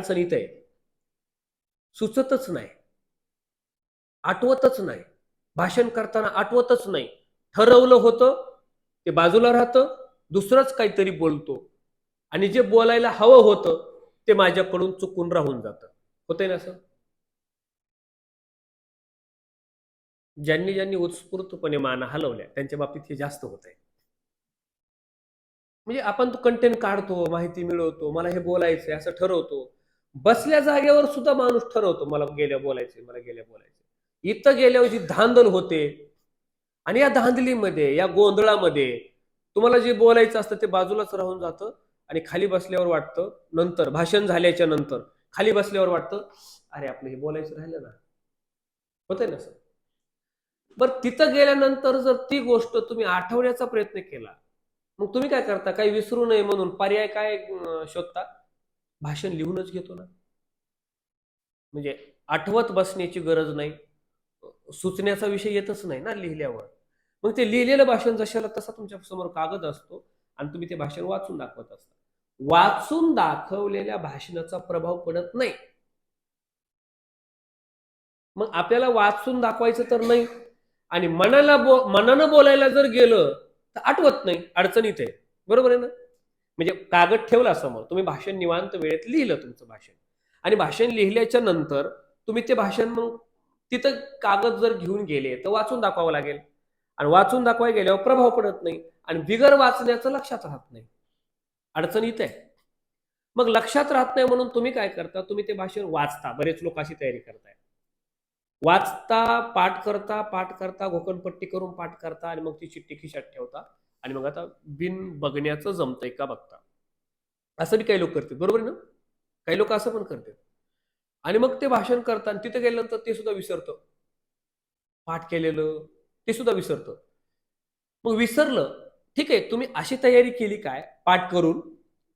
अडचणीत आहे. सुचतच नाही. आठवतच नाही. भाषण करताना आठवतच नाही. ठरवलं होतं ते बाजूला राहतं दुसरंच काहीतरी बोलतो. आणि जे बोलायला हवं होतं ते माझ्याकडून चुकून राहून जातं. होतंय ना असं? ज्यांनी ज्यांनी उत्स्फूर्तपणे माना हलवल्या त्यांच्या बाबतीत हे जास्त होत आहे म्हणजे आपण तो कंटेंट काढतो माहिती मिळवतो मला हे बोलायचंय असं ठरवतो. बसल्या जागेवर सुद्धा माणूस ठरवतो मला गेल्या बोलायचे मला गेल्या बोलायचे. इथं गेल्यावर जी धांदल होते. आणि या धांदलीमध्ये या गोंधळामध्ये तुम्हाला जे बोलायचं असतं ते बाजूलाच राहून जातं आणि खाली बसल्यावर वाटतं नंतर भाषण झाल्याच्यानंतर खाली बसल्यावर वाटतं अरे आपलं हे बोलायचं राहिलं ना. होतंय ना सर बरं तिथं गेल्यानंतर जर ती गोष्ट तुम्ही आठवण्याचा प्रयत्न केला मग तुम्ही काय करता? काही विसरू नये म्हणून पर्याय काय शोधता? भाषण लिहूनच घेतो ना. म्हणजे आठवत बसण्याची गरज नाही. सुचण्याचा विषय येतच नाही ना लिहिल्यावर. मग ते लिहिलेलं भाषण जशाला तसा तुमच्यासमोर कागद असतो आणि तुम्ही ते भाषण वाचून दाखवत असता. वाचून दाखवलेल्या भाषणाचा प्रभाव पडत नाही. मग आपल्याला वाचून दाखवायचं तर नाही. आणि मनाला बो मनानं बोलायला जर गेलं तर आठवत नाही अडचणीत आहे. बरोबर आहे ना? म्हणजे कागद ठेवला समोर तुम्ही भाषण निवांत वेळेत लिहिलं तुमचं भाषण. आणि भाषण लिहिल्याच्या नंतर तुम्ही ते भाषण मग तिथं कागद जर घेऊन गेले तर वाचून दाखवावं लागेल. आणि वाचून दाखवायला गेल्यावर प्रभाव पडत नाही आणि बिगर वाचण्याचं लक्षात राहत नाही. अडचण इथे आहे. मग लक्षात राहत नाही म्हणून तुम्ही काय करता? तुम्ही ते भाषण वाचता. बरेच लोक अशी तयारी करताय वाचता पाठ करता पाठ करता घोकणपट्टी करून पाठ करता आणि मग ती चिठ्ठी खिशात ठेवता. आणि मग आता बिन बघण्याचं जमतंय का बघता? असं बी काही लोक करतात. बरोबर आहे ना? काही लोक असं पण करतात. आणि मग ते भाषण करतात तिथे गेल्यानंतर ते सुद्धा विसरतं. पाठ केलेलं ते सुद्धा विसरतं. मग विसरलं ठीक आहे तुम्ही अशी तयारी केली काय? पाठ करून.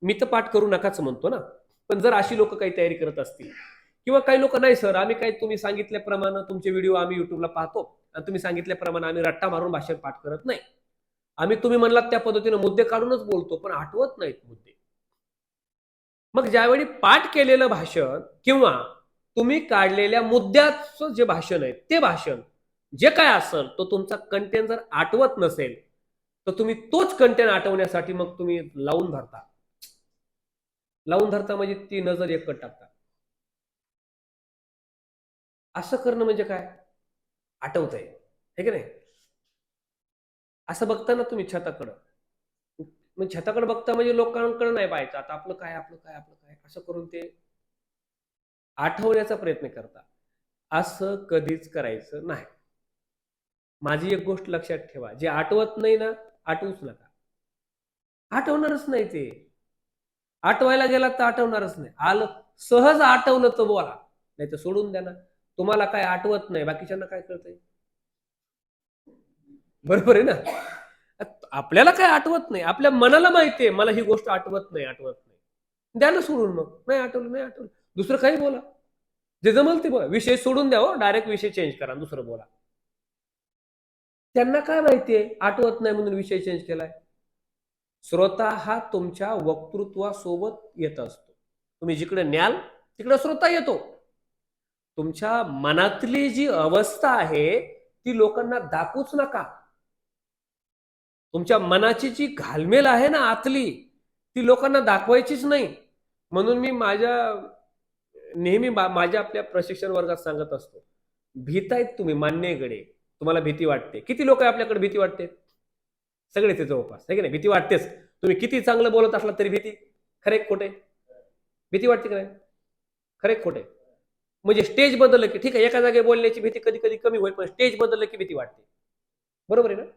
मी तर पाठ करू नकाच म्हणतो ना. पण जर अशी लोक काही तयारी करत असतील किंवा काही लोक नाही सर आम्ही काही तुम्ही सांगितल्याप्रमाणे तुमचे व्हिडिओ आम्ही युट्यूबला पाहतो. आणि तुम्ही सांगितल्याप्रमाणे आम्ही रट्टा मारून भाषण पाठ करत नाही. आम्ही तुम्ही म्हणलात त्या पद्धतीने मुद्दे काढूनच बोलतो पण आठवत नाहीत मुद्दे. मग ज्यावेळी पाठ केलेलं भाषण किंवा तुम्ही काढलेल्या मुद्द्याचं जे भाषण आहे ते भाषण जे काय असेल तो तुमचा कंटेंट जर आठवत नसेल तर तुम्ही तोच कंटेंट आठवण्यासाठी मग तुम्ही लावून धरता. लावून धरता म्हणजे ती नजर एकट टाकता. असं करणं म्हणजे काय? आठवत आहे की नाही? असं बघता ना तुम्ही छताकडं. मग छताकडे बघता म्हणजे लोकांकडे नाही पाहायचं. आता आपलं काय आपलं काय आपलं काय? असं करून ते आठवण्याचा प्रयत्न करता असं कधीच करायचं नाही. माझी एक गोष्ट लक्षात ठेवा. जे आठवत नाही ना आठवूच नका. आठवणारच नाही ते. आठवायला गेला तर आठवणारच नाही. आलं सहज आठवलं तर बोला. नाही तर सोडून द्या ना. तुम्हाला काय आठवत नाही बाकीच्यांना काय कळतंय? बरोबर आहे ना? आपल्याला काय आठवत नाही. आपल्या मनाला माहितीये मला ही गोष्ट आठवत नाही आठवत नाही. द्या ना सोडून मग. नाही आठवलं नाही आठवलं. दुसरं काही बोला. जे जमल ते बोला. विषय सोडून द्यावं डायरेक्ट हो. विषय चेंज करा दुसरं बोला. त्यांना काय माहितीये आठवत नाही म्हणून विषय चेंज केलाय. श्रोता हा तुमच्या वक्तृत्वासोबत येत असतो. तुम्ही जिकडे न्याल तिकडे श्रोता येतो. तुमच्या मनातली जी अवस्था आहे ती लोकांना दाखवूच नका. तुमच्या मनाची जी घालमेल आहे ना आतली ती लोकांना दाखवायचीच नाही. म्हणून मी माझ्या नेहमी माझ्या आपल्या प्रशिक्षण वर्गात सांगत असतो भीत आहेत तुम्ही मान्यकडे. तुम्हाला भीती वाटते. किती लोक आपल्याकडे भीती वाटते? सगळे ते जवळपास आहे की नाही? भीती वाटतेच. तुम्ही किती चांगलं बोलत असला तरी भीती. खरे खोटे भीती वाटते का नाही? खरे खोटे म्हणजे स्टेज बदललं की ठीक आहे एका जागे बोलण्याची भीती कधी कधी कमी होईल पण स्टेज बदललं की भीती वाटते. बरोबर आहे ना?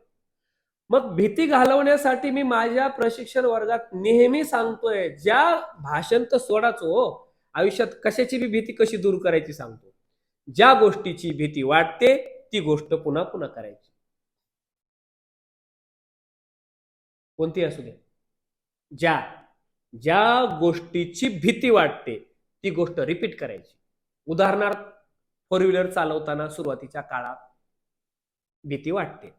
मग भीती घालवण्यासाठी मी माझ्या प्रशिक्षण वर्गात नेहमी सांगतोय ज्या भाषण तर सोडाच हो. आयुष्यात कशाची बी भीती कशी दूर करायची सांगतो. ज्या गोष्टीची भीती वाटते ती गोष्ट पुन्हा पुन्हा करायची. कोणती असू दे. ज्या ज्या गोष्टीची भीती वाटते ती गोष्ट रिपीट करायची. उदाहरणार्थ फोर व्हीलर चालवताना सुरुवातीच्या काळात भीती वाटते.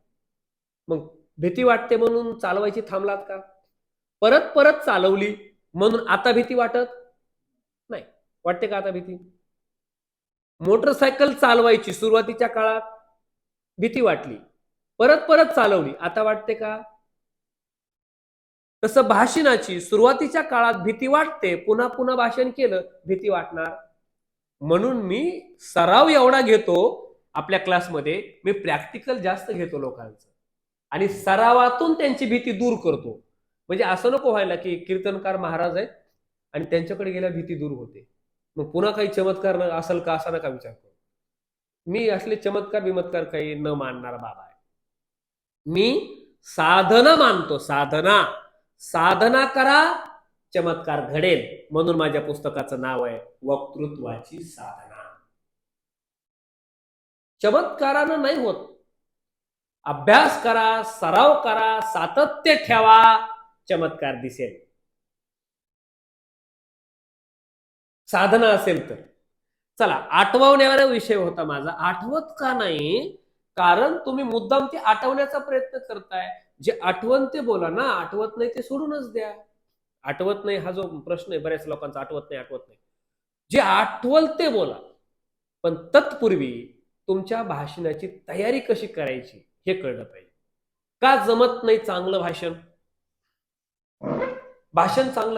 मग भीती वाटते म्हणून चालवायची थांबलात का? परत परत चालवली म्हणून आता भीती वाटत? नाही. वाटते का आता भीती? मोटरसायकल चालवायची सुरुवातीच्या काळात भीती वाटली. परत परत चालवली. आता वाटते का? तसं भाषणाची सुरुवातीच्या काळात भीती वाटते. पुन्हा पुन्हा भाषण केलं भीती वाटणार. म्हणून मी सराव एवढा घेतो. आपल्या क्लासमध्ये मी प्रॅक्टिकल जास्त घेतो लोकांचं. आणि सरावातून त्यांची भीती दूर करतो. म्हणजे असं नको व्हायला की कीर्तनकार महाराज आहेत आणि त्यांच्याकडे गेल्या भीती दूर होते. मग पुन्हा काही चमत्कार न- असेल का असा नका विचार करू. मी असले चमत्कार बिमत्कार काही न मानणारा बाबा आहे. मी साधना मानतो साधना. साधना करा चमत्कार घडेल म्हणून माझ्या पुस्तकाचं नाव आहे वक्तृत्वाची साधना. चमत्कारानं नाही होत. अभ्यास करा सराव करा सातत्य ठेवा चमत्कार दिसेल. साधना असेल तर. चला आठवण्याचा विषय होता माझा. आठवत का नाही? कारण तुम्ही मुद्दाम ते आठवण्याचा प्रयत्न करताय. जे आठवण ते बोला ना आठवत नाही ते सोडूनच द्या. आठवत नाही हा जो प्रश्न आहे बऱ्याच लोकांचा आठवत नाही आठवत नाही. जे आठवल ते बोला. पण तत्पूर्वी तुमच्या भाषणाची तयारी कशी करायची? हे कळलं पाहिजे. का जमत नाही चांगलं भाषण? भाषण चांगलं